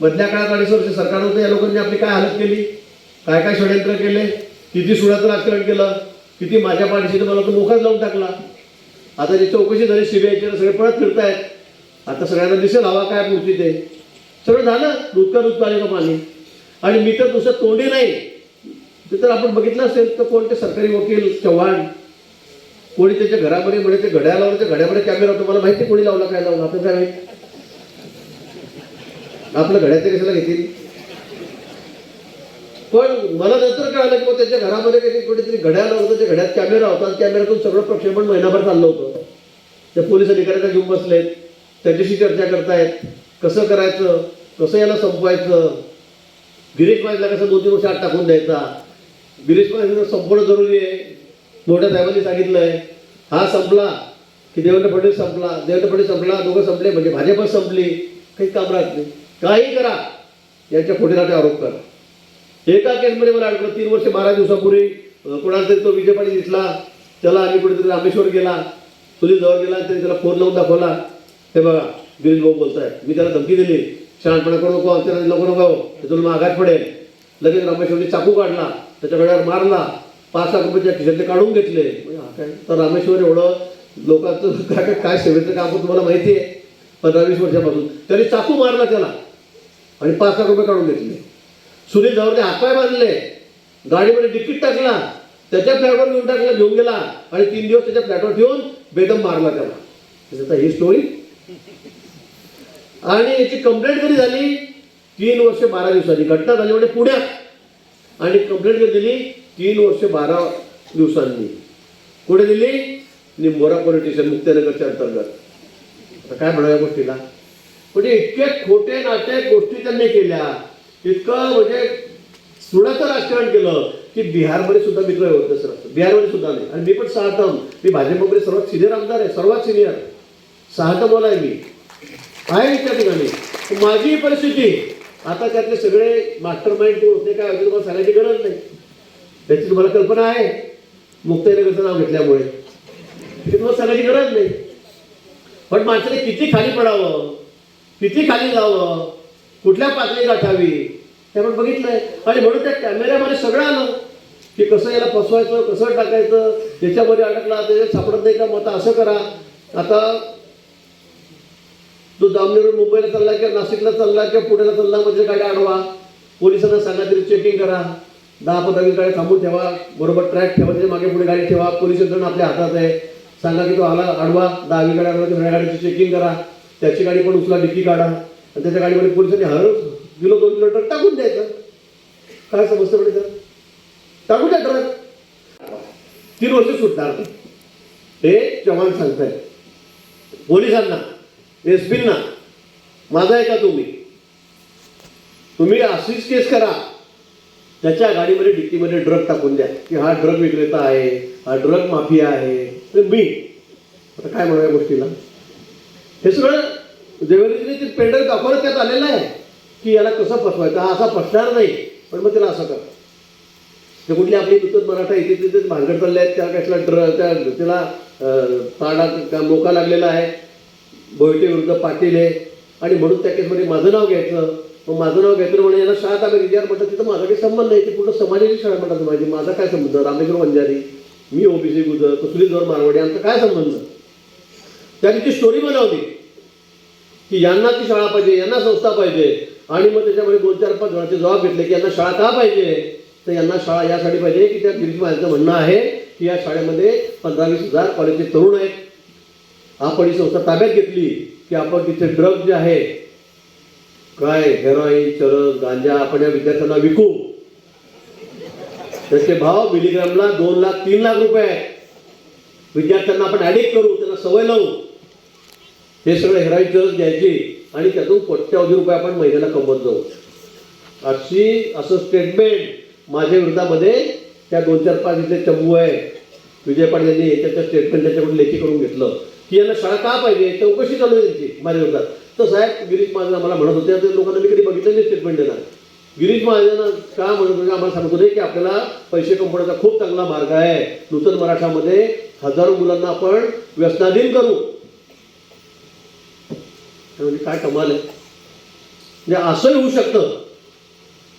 मधल्या काळात अडीच वर्ष सरकार होतं या लोकांनी आपली काय हालत केली? काय काय षडयंत्र केले? किती सुडाचं राजकारण केलं? किती माझ्या पाठीशी मला तो मोकाच लावून टाकला? आता जी चौकशी झाली सीबीआयची सगळे पळत फिरतायत. आता सगळ्यांना दिसेल हवा काय पुढची ते. सगळं झालं दुधका दूध पाणी का पाणी आणि मी तर दुसरं तोंडी नाही. ते तर आपण बघितलं असेल तर कोणते सरकारी वकील चव्हाण? कोणी त्याच्या घरामध्ये म्हणे ते घड्याळावर त्या घड्यामध्ये कॅमेरा होता मला माहिती कोणी लावला काय लावला? आता काय माहिती आपलं घड्याचे कशाला घेतील? पण मला नंतर कळालं की त्याच्या घरामध्ये काही कुठेतरी घड्याळ होतं त्या घड्यात कॅमेरा होता कॅमेऱ्यातून सगळं प्रक्षेपण महिनाभर चाललं होतं. त्या पोलीस अधिकाऱ्यांना घेऊन बसलेत त्यांच्याशी चर्चा करतायत कसं करायचं कसं याला संपवायचं गिरीश महाजला कसं दोन तीन वर्ष आत टाकून द्यायचा? गिरीश महाजला संपवणं जरुरी आहे. मोठ्या साहेबांनी सांगितलंय हा संपला की देवेंद्र फडणवीस संपला. देवेंद्र फडणवीस संपला दोघं संपले म्हणजे भाजपच संपली. काही काम राहत नाही. काही करा. यांच्या खोटीला ते आरोप करा. एका केसमध्ये मला आठवलं? तीन वर्ष बारा दिवसापूर्वी कोणाला तरी तो विजय पाटील दिसला. त्याला आम्ही कुठेतरी रामेश्वर गेला. सुनील जवळ गेला आणि त्यांनी त्याला फोन लावून दाखवला. हे बघा गिरीश भाऊ बोलताय मी त्याला धमकी दिली. शहाणपणा करू नको आमच्या नको नको. ते तुला मागात पडेल. लगेच रामेश्वरने चाकू काढला. त्याच्या गड्यावर मारला. पाच लाख रुपयाच्या खिशातले काढून घेतले. म्हणजे काय? तर रामेश्वर एवढं लोकांचं काय काय काय सेवेचं काम तुम्हाला माहिती आहे. पंधरा वीस वर्षापासून. चाकू मारला त्याला. आणि पाच लाख रुपये काढून घेतले. सुनील जवळने हातपाय बांधले गाडीमध्ये तिकीट टाकला. त्याच्या फ्लॅटवर घेऊन टाकला घेऊन गेला. आणि तीन दिवस त्याच्या फ्लॅटवर ठेवून बेदम मारला त्याला. म्हणजे ही स्टोरी आणि याची कंप्लेंट कधी झाली? तीन वर्ष बारा दिवसांनी. घटना झाली म्हणजे पुण्यात. आणि कंप्लेंट कधी दिली? तीन वर्ष बारा दिवसांनी. कुठे दिली? निंबोरा पोलीस स्टेशन मुक्तानगरच्या अंतर्गत. आता काय म्हणा या गोष्टीला? म्हणजे इतके खोटे नाटे गोष्टी त्यांनी केल्या. इतकं म्हणजे सुडाचं राजकारण केलं की बिहारमध्ये सुद्धा मित्र होतं सर. बिहारमध्ये सुद्धा नाही. आणि मी पण सहा मी भाजपमध्ये सर्वात सिनियर आमदार आहे सर्वात सिनियर सहा टर्म आहे मी. आहे त्या ठिकाणी. माझी परिस्थिती आता त्यातले सगळे मास्टर माइंड कोण होते काय तुम्हाला सांगायची गरज नाही. त्याची तुम्हाला कल्पना आहे मुक्ताईनगरचं नाव घेतल्यामुळे. तुम्हाला सांगायची गरज नाही. पण माणसाने किती खाली पडावं? किती खाली जावं. कुठल्या पातळी गाठावी? हे आपण बघितलंय. आणि म्हणून त्या कॅमेऱ्यामध्ये सगळं आलं. की कसं याला फसवायचं कसं टाकायचं त्याच्यामध्ये अडकला त्याच्यात सापडत नाही का? मग आता असं करा. आता तो दामनेरून मुंबईला चालला किंवा नाशिकला चालला किंवा पुण्याला चालला म्हणजे गाडी अडवा. पोलिसांना सांगा तरी चेकिंग करा. दहा पंधरा गाडी थांबून ठेवा. बरोबर ट्रॅक ठेवा. त्याच्यामागे पुढे गाडी ठेवा. पोलीस यंत्रणा आपल्या हातात आहे. सांगा की तो आला अडवा. दहावी गाडी अडवा गाडीची चेकिंग करा. त्याची गाडी पण उचला डिक्की काढा. आणि त्याच्या गाडीमध्ये पोलिसांनी हर किलो दोन किलो ट्रक टाकून द्यायचं. काय समजतं म्हणजे सर टाकून द्या ट्रक. तीन वर्ष सुटणार हे चव्हाण सांगतायत. पोलिसांना एस पींना माझा आहे का तुम्ही? तुम्ही अशीच केस करा. त्याच्या गाडीमध्ये डिक्कीमध्ये ड्रग टाकून द्या. की हा ड्रग विक्रेता आहे हा ड्रग माफिया आहे. तर मी आता काय म्हणूया गोष्टीला? हे सगळं देवेंद्रजीने ते पेंडर दाखवलं त्यात आलेलं आहे की याला कसं फसवायचं हा असा फसणार नाही पण मग त्याला असं कर. ते कुठली आपली नूतन मराठा इथे तिथे भांगड चालले आहेत त्या कसला ड्र त्या त्याला ताडा का मोका लागलेला आहे. बोयटे विरुद्ध पाटील आहे. आणि म्हणून त्या केसमध्ये माझं नाव घ्यायचं. मग माझं नाव घेतलं म्हणजे याला शाळा आम्ही विचार म्हणतात तिथं माझा काही संबंध नाही ते पूर्ण समाजाची शाळा म्हणतात माझी. माझा काय संबंध? रामेश्वर वंजारी मी ओबीसी गुजर तो जोर मारवाडी आमचा काय संबंध? त्यांनी ती स्टोरी बनवली. की यांना ती शाळा पाहिजे यांना संस्था पाहिजे. आणि मग त्याच्यामध्ये दोन चार पाच जणांचे जबाब घेतले की यांना शाळा का पाहिजे? तर यांना शाळा यासाठी पाहिजे की त्या गिरीश महाराजांचं म्हणणं आहे की या शाळेमध्ये पंधरा वीस हजार कॉलेजचे तरुण आहेत. आपण ही संस्था ताब्यात घेतली की आपण तिथे ड्रग जे आहे काय हेरोईन चरस गांजा आपण या विद्यार्थ्यांना विकू. त्याचे भाव मिलीग्रामला दोन लाख तीन लाख रुपये विद्यार्थ्यांना आपण ॲडिक्ट करू त्यांना सवय लावू. हे सगळं हेराईन चरस घ्यायची आणि त्यातून कोट्यावधी रुपये आपण महिन्याला कमवत जाऊ. अशी असं स्टेटमेंट माझ्या विरोधामध्ये त्या दोन चार पाच इथे चंबू आहे. विजय पाटील यांनी त्याच्या स्टेटमेंट त्याच्याकडून लेखी करून घेतलं. की यांना शाळा का पाहिजे? चौकशी चालू आहे त्यांची माझ्या विरोधात. तर साहेब गिरीश महाजन आम्हाला म्हणत होते ते लोकांना मी कधी बघितलं नाही स्टेटमेंट देणार. गिरीश महाजन का म्हणत होते? आम्हाला सांगत होते की आपल्याला पैसे कमवण्याचा खूप चांगला मार्ग आहे. नूतन मराठामध्ये हजारो मुलांना आपण व्यसनाधीन करू. म्हणजे काय कमाल आहे? म्हणजे असं होऊ शकतं.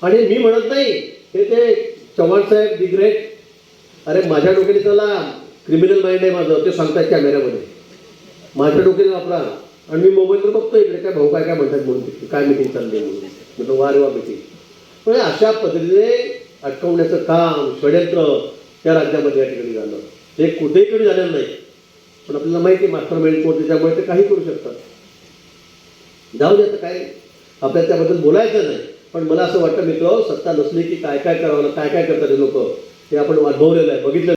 आणि मी म्हणत नाही हे ते चव्हाण साहेब डिग्रेट अरे माझ्या डोक्याने त्याला क्रिमिनल माइंड आहे माझं ते सांगतात कॅमेऱ्यामध्ये माझ्या डोक्याने वापरा. आणि मी मोबाईलवर बघतो इकडे काय भाऊ काय काय म्हणतात म्हणून काय मिटिंग चालली म्हणून. म्हणतो वा रे वा मिटिंग म्हणजे अशा पद्धतीने अटकवण्याचं काम षडयंत्र त्या राज्यामध्ये या ठिकाणी झालं. हे कुठेही कधी झालेलं नाही. पण आपल्याला माहिती आहे मास्टर माइंड कोण त्याच्यामुळे ते काही करू शकतात. जाऊ दे आता काय आपल्याला त्याबद्दल बोलायचं नाही. पण मला असं वाटतं मित्र सत्ता नसली की काय काय करावं काय काय करतात हे लोक हे आपण अनुभवलेलं आहे. बघितलं